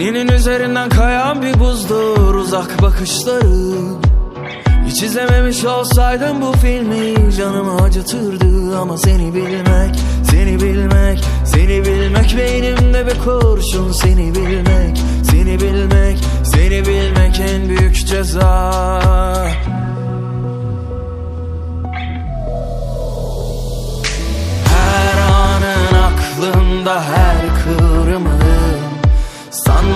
Teninin üzerinden kayan bir buzdur uzak bakışların Hiç izlememiş olsaydım bu filmi canımı acıtırdı. Ama seni bilmek, seni bilmek, seni bilmek Beynimde bir kurşun. Seni bilmek, seni bilmek, seni bilmek en büyük ceza. Her anın aklımda her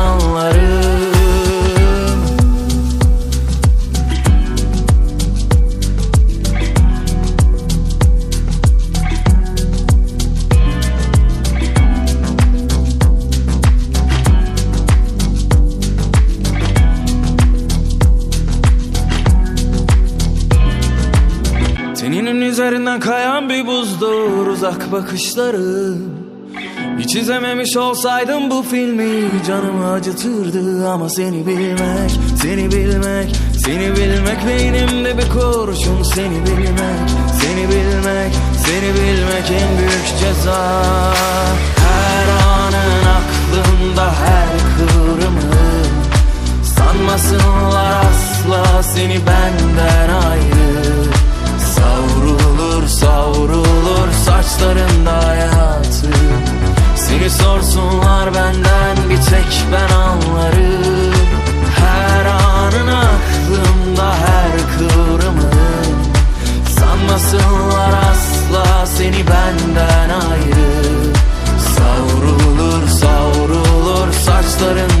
tek ben anlarım Teninin üzerinden kayan bir buzdur uzak bakışları Hiç izlememiş olsaydım bu filmi canımı acıtırdı Ama seni bilmek, seni bilmek, seni bilmek Beynimde bir kurşun seni bilmek, seni bilmek, seni bilmek en büyük ceza. Her anın aklımda her kıvrımın Sanmasınlar asla seni benden ayrı yollarım